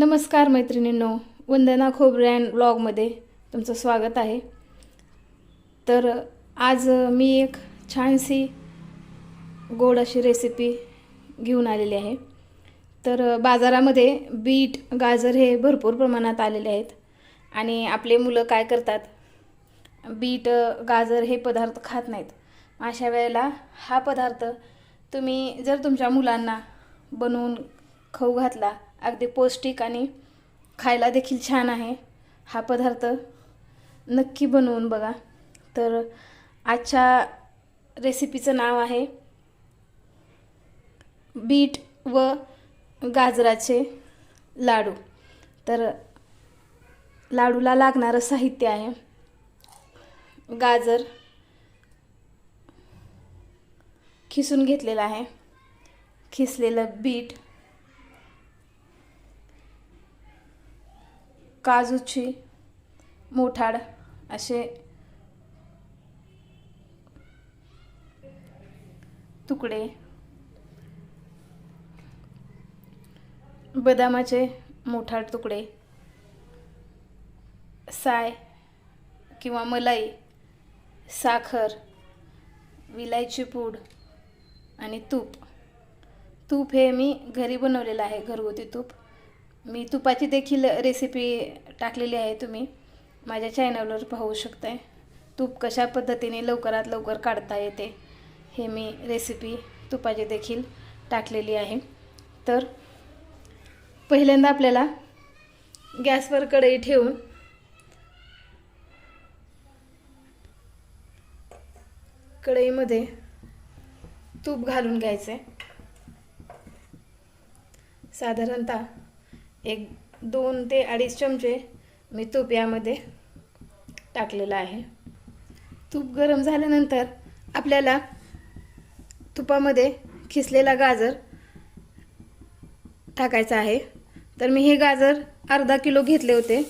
नमस्कार मैत्रिणींनो वंदना खोबऱ्यान ब्लॉगमध्ये तुमचं स्वागत आहे. तर आज मी एक छानशी गोड अशी रेसिपी घेऊन आलेली आहे. तर बाजारामध्ये बीट गाजर हे भरपूर प्रमाणात आलेले आहेत. आणि आपले मुलं काय करतात? बीट गाजर हे पदार्थ खात नाहीत. अशा वेळेला हा पदार्थ तुम्ही जर तुमच्या मुलांना बनवून खाऊ घातला अगदी पौष्टिक आणि खायला देखील छान आहे. हा पदार्थ नक्की बनवून बघा. तर आजच्या रेसिपीचं नाव आहे बीट व गाजराचे लाडू. तर लाडूला लागणारं साहित्य आहे गाजर खिसून घेतलेलं आहे. खिसलेलं बीट काजूची मोठाड असे तुकडे बदामाचे मोठाड तुकडे साय किंवा मलाई साखर विलायची पूड आणि तूप. तूप हे मी घरी बनवलेलं आहे घरगुती तूप. मी तुपाची देखील रेसिपी टाकलेली आहे तुम्ही. माझ्या चॅनलवर पाहू शकताय. तूप कशा पद्धतीने लवकरात लवकर काढता येते हे मी रेसिपी तुपाची देखील टाकलेली आहे. तर पहिल्यांदा आपल्याला गॅसवर कढई ठेवून कढईमध्ये तूप घालून घ्यायचे साधारणतः एक दोन ते अडीच चमचे मी तूप यामध्ये टाकलेलं आहे. तूप गरम झाल्यानंतर आपल्याला तुपामध्ये खिसलेला गाजर टाकायचा आहे. तर मी हे गाजर अर्धा किलो घेतले होते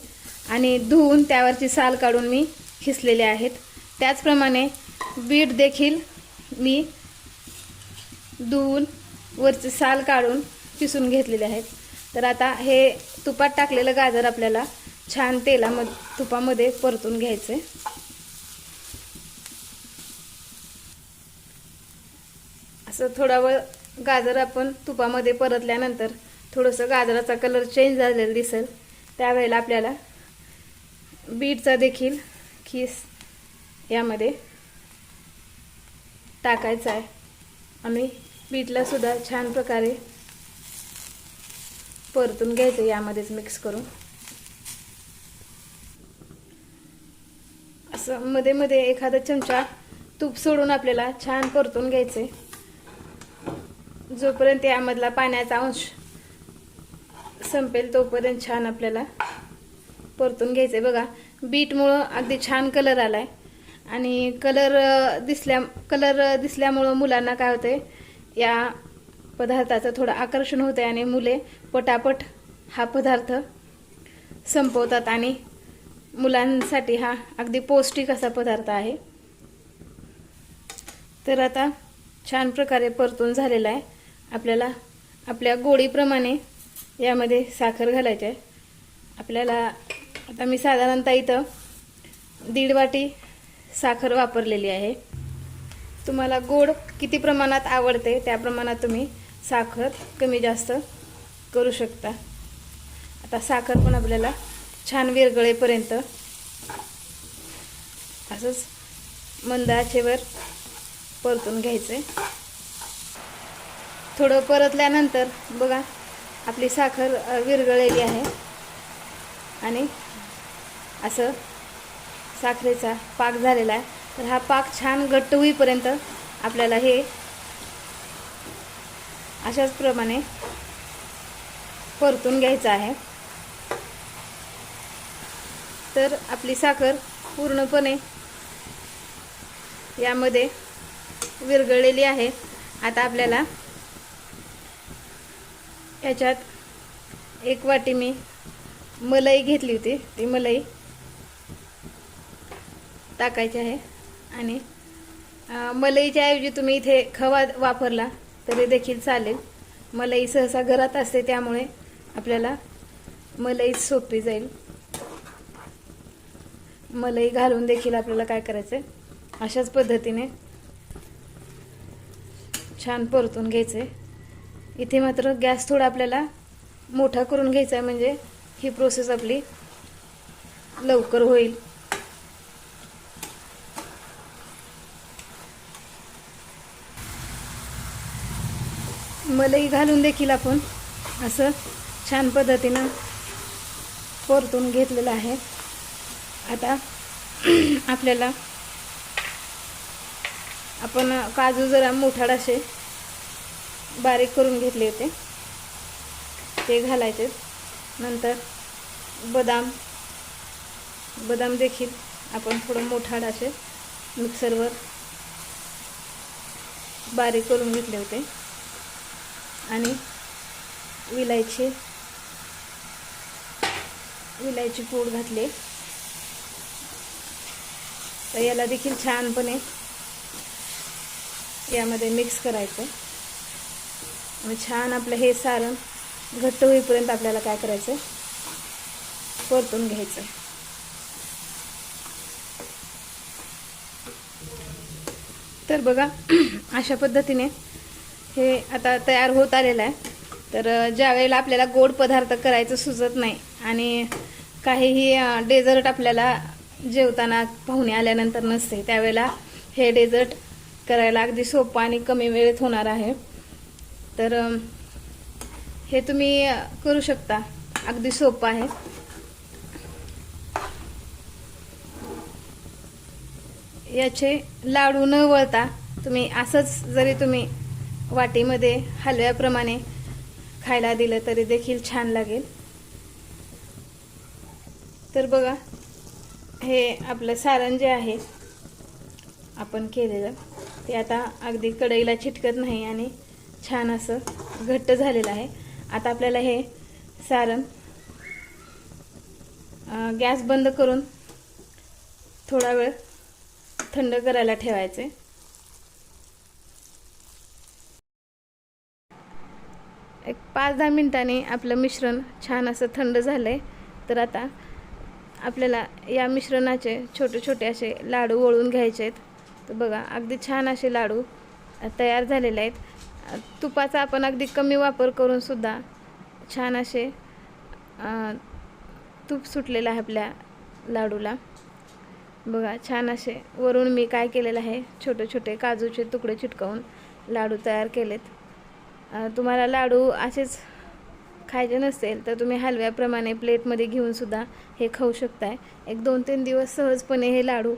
आणि धुवून त्यावरची साल काढून मी खिसलेले आहेत. त्याचप्रमाणे बीट देखील मी धुवून वरची साल काढून किसून घेतलेले आहेत. तर आता हे तुपात टाकलेलं गाजर आपल्याला छान तेलाम तुपामध्ये परतून घ्यायचं असं थोडा वेळ गाजर आपण तुपामध्ये परतल्यानंतर थोडंसं गाजराचा कलर चेंज झालेला दिसेल. त्यावेळेला आपल्याला बीटचा देखील खीस यामध्ये टाकायचा आहे आम्ही बीटला सुद्धा छान प्रकारे परतून घ्यायचं यामध्येच मिक्स करून. असं मध्ये मध्ये एखादा चमचा तूप सोडून आपल्याला छान परतून घ्यायचे जोपर्यंत यामधला पाण्याचा अंश संपेल तोपर्यंत छान आपल्याला परतून घ्यायचे बघा बीटमुळं अगदी छान कलर आलाय. आणि कलर दिसल्या कलर दिसल्यामुळं मुलांना काय होतंय या पदार्थाचं थोडं आकर्षण होतं आणि मुले पटापट हा पदार्थ संपवतात आणि मुलांसाठी हा अगदी पौष्टिक असा पदार्थ आहे. तर आता छान प्रकारे परतून झालेला आहे. आपल्याला आपल्या गोडीप्रमाणे यामध्ये साखर घालायची आहे. आपल्याला आता मी साधारणतः इथं दीड वाटी साखर वापरलेली आहे. तुम्हाला गोड किती प्रमाणात आवडते त्या प्रमाणात तुम्ही साखर कमी जास्त करू शकता. आता साखर पण आपल्याला छान विरगळेपर्यंत असंच मंद आचेवर परतून घ्यायचं थोडं परतल्यानंतर बघा आपली साखर विरगळलेली आहे. आणि असं साखरेचा पाक झालेला आहे. तर हा पाक छान घट्ट होईपर्यंत आपल्याला हे अशाच प्रमाणे परतून घ्यायचं आहे. तर आपली साखर पूर्णपणे यामध्ये विरघळलेली आहे. आता आपल्याला याच्यात एक वाटी मी मलाई घेतली होती. ती मलाई टाकायची आहे. आणि मलईच्या ऐवजी तुम्ही इथे खवा वापरला. तरी देखील चालेल. मलाई सहसा घरात असते त्यामुळे आपल्याला मलाई सोपी जाईल. मलाई घालून देखील आपल्याला काय करायचं आहे अशाच पद्धतीने छान परतून घ्यायचं आहे इथे मात्र गॅस थोडा आपल्याला मोठा करून घ्यायचा आहे म्हणजे ही प्रोसेस आपली लवकर होईल. मलई घालून देखील आपण असं छान पद्धतीनं परतून घेतलेलं आहे. आता आपल्याला आपण काजू जरा मोठाड असे बारीक करून घेतले होते. ते घालायचे. नंतर बदाम बदाम देखील आपण थोडं मोठाड असे मिक्सरवर बारीक करून घेतले होते. आणि विलायची विलायची पूड घातली. तर याला देखील छानपणे यामध्ये मिक्स करायचं. आणि छान आपलं हे सारण घट्ट होईपर्यंत आपल्याला काय करायचं? परतून घ्यायचं. तर बघा अशा पद्धतीने हे आता तयार होत आलेलं आहे. तर ज्या वेळेला आपल्याला गोड पदार्थ करायचं सुचत नाही आणि काहीही डेझर्ट आपल्याला जेवताना पाहुणे आल्यानंतर नसते त्यावेळेला हे डेझर्ट करायला अगदी सोपं आणि कमी वेळेत होणार आहे. तर हे तुम्ही करू शकता. अगदी सोपं आहे. याचे लाडू न वळता तुम्ही असंच जरी तुम्ही वाटीमध्ये हलव्याप्रमाणे खायला दिलं तरी देखील छान लागेल. तर बघा हे आपलं सारण जे आहे आपण केलेलं ते आता अगदी कढईला चिटकत नाही आणि छान असं घट्ट झालेलं आहे. आता आपल्याला हे सारण गॅस बंद करून थोडा वेळ थंड करायला ठेवायचे एक पाच दहा मिनटांनी आपलं मिश्रण छान असं थंड झालं आहे तर आता आपल्याला या मिश्रणाचे छोटे छोटे असे लाडू वळून घ्यायचे आहेत. तर बघा अगदी छान असे लाडू तयार झालेले आहेत. तुपाचा आपण अगदी कमी वापर करूनसुद्धा छान असे तूप सुटलेलं आहे आपल्या लाडूला. बघा छान असे वरून मी काय केलेलं आहे छोटे छोटे काजूचे तुकडे चिटकावून लाडू तयार केलेत. तुम्हाला लाडू असेच खायचे नसेल तर तुम्ही हलव्याप्रमाणे प्लेटमध्ये घेऊन सुद्धा हे खाऊ शकताय. एक दोन तीन दिवस सहजपणे हे लाडू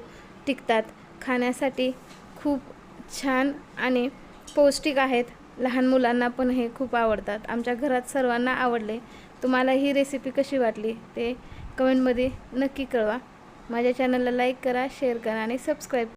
टिकतात. खाण्यासाठी खूप छान आणि पौष्टिक आहेत. लहान मुलांना पण हे खूप आवडतात. आमच्या घरात सर्वांना आवडले. तुम्हाला ही रेसिपी कशी वाटली ते कमेंटमध्ये नक्की कळवा. माझ्या चॅनलला लाईक करा शेअर करा आणि सबस्क्राईब